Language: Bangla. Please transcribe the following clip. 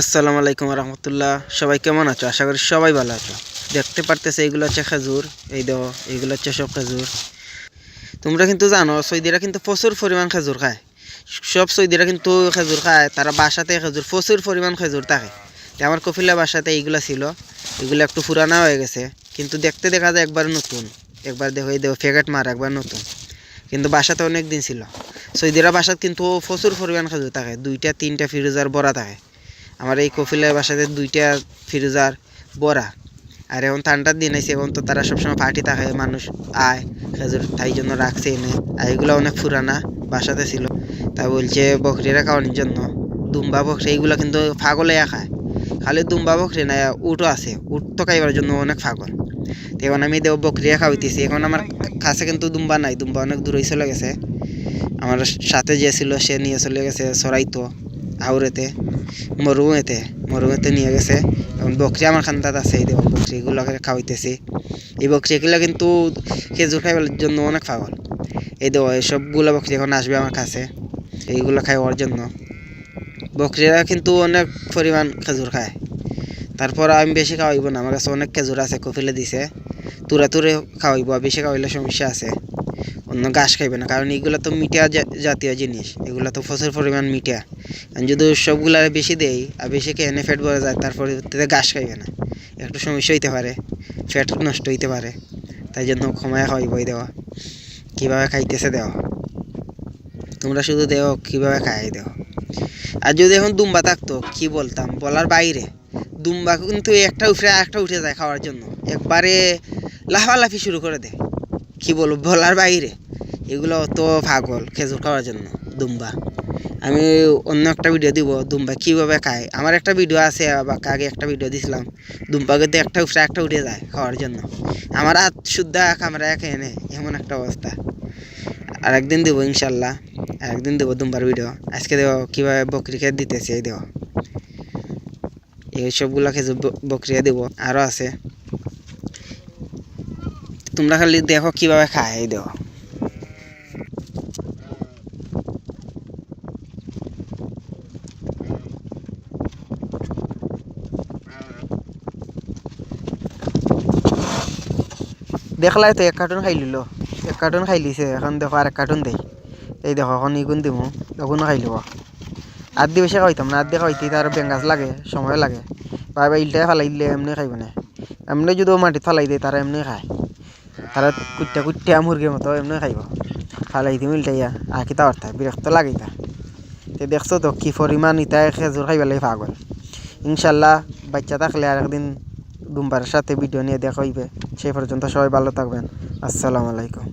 আসসালামু আলাইকুম রহমতুল্লাহ। সবাই কেমন আছো? আশা করি সবাই ভালো আছো। দেখতে পারতেছে, এইগুলো হচ্ছে খেজুর। এই দেখো, এইগুলো হচ্ছে সব খেজুর। তোমরা কিন্তু জানো, সৌদিরা কিন্তু প্রচুর পরিমাণ খেজুর খায়। সব সৌদিরা কিন্তু খেজুর খায়, তারা বাসাতে খেজুর, প্রচুর পরিমাণ খেজুর থাকে। আমার কফিলা বাসাতে এইগুলো ছিল, এগুলো একটু পুরানা হয়ে গেছে। কিন্তু দেখতে দেখা যায় একবার নতুন। একবার দেখো, এই দেখো ফেগাট মার, একবার নতুন। কিন্তু বাসাতে অনেক দিন ছিল। সৌদিরা বাসাত কিন্তু প্রচুর পরিমাণ খেজুর থাকে, দুইটা, তিনটা ফিরোজার বড়া থাকে। আমার এই কফিলের বাসাতে দুইটা ফিরোজার বড়া। আর এখন ঠান্ডার দিন আছে এখন তো তারা সবসময় পার্টি থাকে মানুষ আয় খেজুর তাই জন্য রাখছে এনে। আর এগুলো অনেক পুরানা বাসাতে ছিল। তা বলছে বকরিরা খাওয়ানোর জন্য। দুম্বা বকরি এইগুলো কিন্তু ফাগলে খায়। খালি দুম্বা বকরি না, উটও আছে। উট তো খাইবার জন্য অনেক ফাগল এখন আমি দেব বকরিয়া খাওয়াইতেছি। এখন আমার কাছে কিন্তু দুম্বা নাই। দুম্বা অনেক দূরেই চলে গেছে। আমার সাথে যে ছিল, সে নিয়ে চলে গেছে, সরাইতো। আউরেতে মরুমেতে মরুমেতে নিয়ে গেছে। এখন বকরি আমার খান্দাত আছে, এই দেখো বকরিগুলোকে খাওয়াইতেছি। এই বকরিগুলো কিন্তু খেজুর খাইবার জন্য অনেক পাগল। এই দেখো সবগুলো বকরি এখন আসবে আমার কাছে। এইগুলো খাওয়ার জন্য। বকরিরা কিন্তু অনেক পরিমাণ খেজুর খায়। তারপর আমি বেশি খাওয়াইব না, আমার কাছে অনেক খেজুর আছে কফিলে দিছে। তুরা তুরে খাওয়াইব বেশি খাওয়াইলে সমস্যা আছে। অন্য ঘাস খাইবে না। কারণ এগুলো তো মিঠা জাতীয় জিনিস। এগুলো তো প্রচুর পরিমাণ মিঠা। যদি সবগুলা বেশি দেই আর বেশি খেয়ে এনে ফ্যাট ভরে যায়, তারপরে ঘাস খাইবে না। একটু সমস্যা হইতে পারে। ফ্যাট নষ্ট হইতে পারে। তাই জন্য ক্ষমায় বই দেওয়া। কীভাবে খাইতেছে দেওয়া। তোমরা শুধু দেও, কীভাবে খাই দেও। আর যদি এখন দুম্বা থাকতো, কি বলতাম? বলার বাইরে। দুম্বা কিন্তু একটা উঠে একটা উঠে যায় খাওয়ার জন্য। একবারে লাফালাফি শুরু করে দেয়। কি বলব বলার বাইরে। এগুলো তো পাগল খেজুর খাওয়ার জন্য, দুম্বা। আমি অন্য একটা ভিডিও দিব, দুম্বা কীভাবে খায়? আমার একটা ভিডিও আছে আগে একটা ভিডিও দিছিলাম। দুম্বা কিন্তু একটা উঠে একটা উঠে যায় খাওয়ার জন্য। আমার হাত শুদ্ধ ক্যামেরা খেয়ে নেয় এমন একটা অবস্থা। আর একদিন দেবো, ইনশাল্লাহ। আর একদিন দেবো দুম্বার ভিডিও আজকে দেবো, কীভাবে বকরিকে দিতেছে, এই দেবো। এই সবগুলো খেজুর বকরিয়া দেবো। আরও আছে। তোমরা খালি দেখো কীভাবে খায়, এই দেখো। দেখলাই তো এক কার্টুন খাই লিলো। এক কার্টুন খাই লিছে, এখন দেখো আর এক কার্টুন দেই। এই দেখো, এখন ইগুন দিমু এগুনো খাই লিব। আর দিয়ে বেশি খাইতাম না আর দিয়ে খাইতে তার বেঙ্গাস লাগে, সময় লাগে। বা বা ইলটাই ফালাই দিলে, এমনি খাইব না এমনি যদি মাটিত ফালাই দেয় তারা এমনি খায়। তারা কুট্টা কুট্টা মুরগির মতো এমনি খাইব। ফালাই দিম উল্টাইয়া আর কিতা অর্থাৎ বিরক্ত লাগে তা দেখছ তো কি পরিমাণ ইতায় খেজুর খাইবার লাগে পাগল। ইনশাল্লাহ বাচ্চা থাকলে আর একদিন দুম্বারের সাথে ভিডিও নিয়ে দেখা হইবে। সেই পর্যন্ত সবাই ভালো থাকবেন। আসসালামু আলাইকুম।